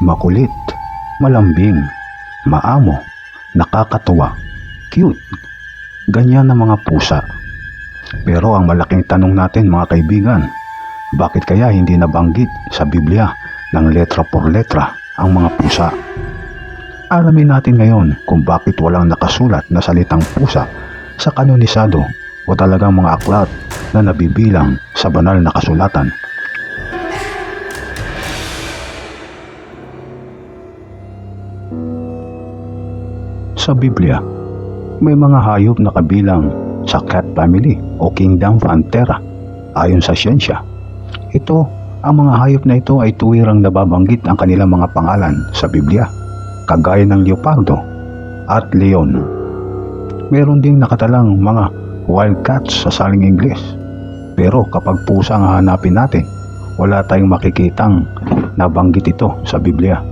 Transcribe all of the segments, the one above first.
makulit, malambing, maamo, nakakatuwa, cute. Ganyan ang mga pusa. Pero ang malaking tanong natin mga kaibigan, bakit kaya hindi nabanggit sa Biblia ng letra por letra ang mga pusa? Alamin natin ngayon kung bakit walang nakasulat na salitang pusa sa kanonisado o talagang mga aklat na nabibilang sa banal na kasulatan. Sa Biblia, may mga hayop na kabilang sa cat family o kingdom Panthera ayon sa siyensya. Ito, ang mga hayop na ito ay tuwirang nababanggit ang kanilang mga pangalan sa Biblia, kagaya ng leopardo at leon. Meron ding nakatalang mga wildcats sa saling Ingles. Pero kapag pusa ang hanapin natin, wala tayong makikitang nabanggit ito sa Biblia.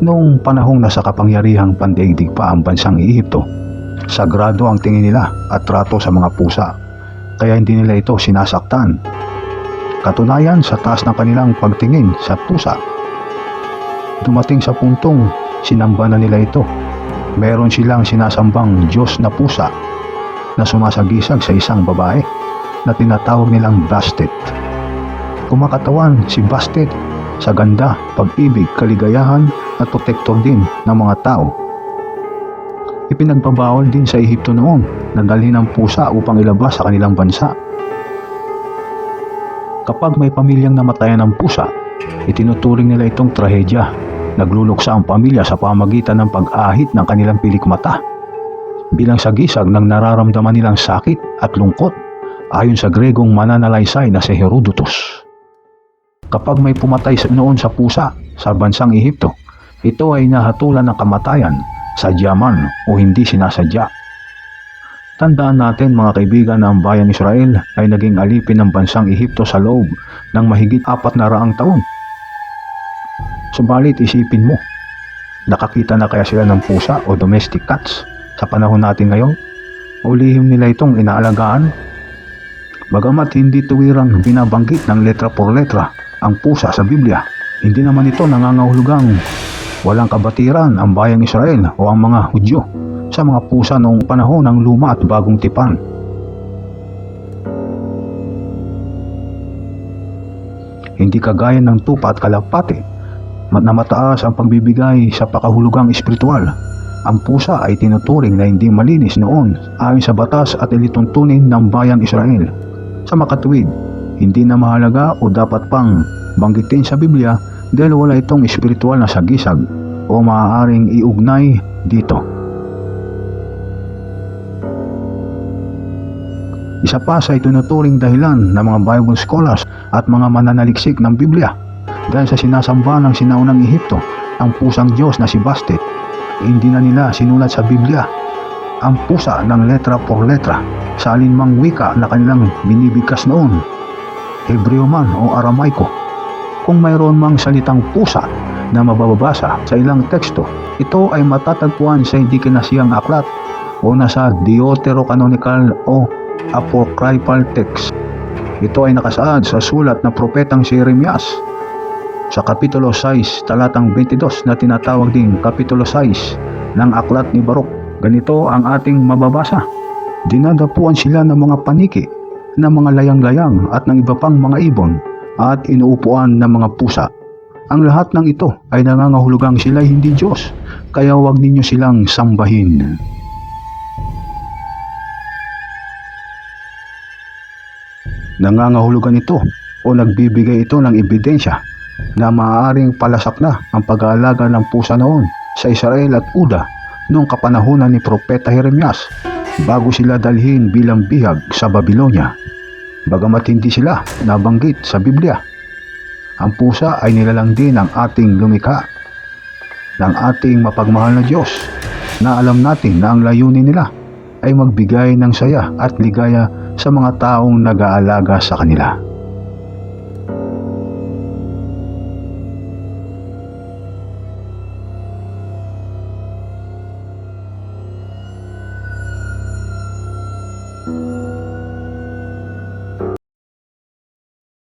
Noong panahong nasa kapangyarihang pandaigdig pa ang bansang Ehipto, sagrado ang tingin nila at trato sa mga pusa, kaya hindi nila ito sinasaktan. Katunayan sa taas ng kanilang pagtingin sa pusa. Dumating sa puntong sinamba na nila ito. Meron silang sinasambang Diyos na pusa na sumasagisag sa isang babae na tinatawag nilang Bastet. Kumakatawan si Bastet sa ganda, pag-ibig, kaligayahan at protektor din ng mga tao. Ipinagbabawal din sa Ehipto noon na dalhin ang pusa upang ilabas sa kanilang bansa. Kapag may pamilyang namatayan ng pusa, itinuturing nila itong trahedya. Nagluluksa ang pamilya sa pamagitan ng pag-ahit ng kanilang pilikmata. Bilang sagisag ng nararamdaman nilang sakit at lungkot ayon sa Gregong mananalaysay na si Herodotus. Kapag may pumatay noon sa pusa sa bansang Ehipto, ito ay nahatulan ng kamatayan sa man o hindi sinasadya. Tandaan natin mga kaibigan na ang bayang Israel ay naging alipin ng bansang Ehipto sa loob ng mahigit apat na raang taon. Subalit isipin mo, nakakita na kaya sila ng pusa o domestic cats sa panahon natin ngayon? O nila itong inaalagaan? Bagamat hindi tuwirang binabanggit ng letra por letra ang pusa sa Biblia, hindi naman ito nangangahulugang walang kabatiran ang bayang Israel o ang mga Hudyo sa mga pusa noong panahon ng luma at bagong tipan. Hindi kagaya ng tupa at kalapate na mataas ang pagbibigay sa pakahulugang espiritual. Ang pusa ay tinuturing na hindi malinis noon ayon sa batas at ilituntunin ng bayang Israel. Sa makatuwid, hindi na mahalaga o dapat pang banggitin sa Biblia dahil wala itong espiritual na sagisag o maaaring iugnay dito. Isa pa sa itinuturing dahilan ng mga Bible scholars at mga mananaliksik ng Biblia dahil sa sinasamba ng sinaunang Ehipto ang pusang Diyos na si Bastet, hindi na nila sinulat sa Biblia ang pusa ng letra por letra sa alinmang wika na kanilang binibigkas noon, Hebreo man o Aramaiko. Kung mayroon mang salitang pusa na mababasa sa ilang teksto, ito ay matatagpuan sa hindi kinasiyang aklat o nasa Deuterocanonical o Apocryphal text. Ito ay nakasaad sa sulat na propetang si Jeremias sa Kapitulo 6, talatang 22 na tinatawag ding Kapitulo 6 ng Aklat ni Barok. Ganito ang ating mababasa. Dinadapuan sila ng mga paniki, ng mga layang-layang at ng iba pang mga ibon at inuupuan ng mga pusa. Ang lahat ng ito ay nangangahulugang sila hindi Diyos, kaya huwag ninyo silang sambahin. Nangangahulugan ito o nagbibigay ito ng ebidensya na maaaring palasak na ang pag-aalaga ng pusa noon sa Israel at Uda noong kapanahunan ni Propeta Jeremias bago sila dalhin bilang bihag sa Babylonia. Bagamat hindi sila nabanggit sa Biblia, ang pusa ay nilalang din ng ating lumikha, ng ating mapagmahal na Diyos na alam natin na ang layunin nila ay magbigay ng saya at ligaya sa mga taong nag-aalaga sa kanila.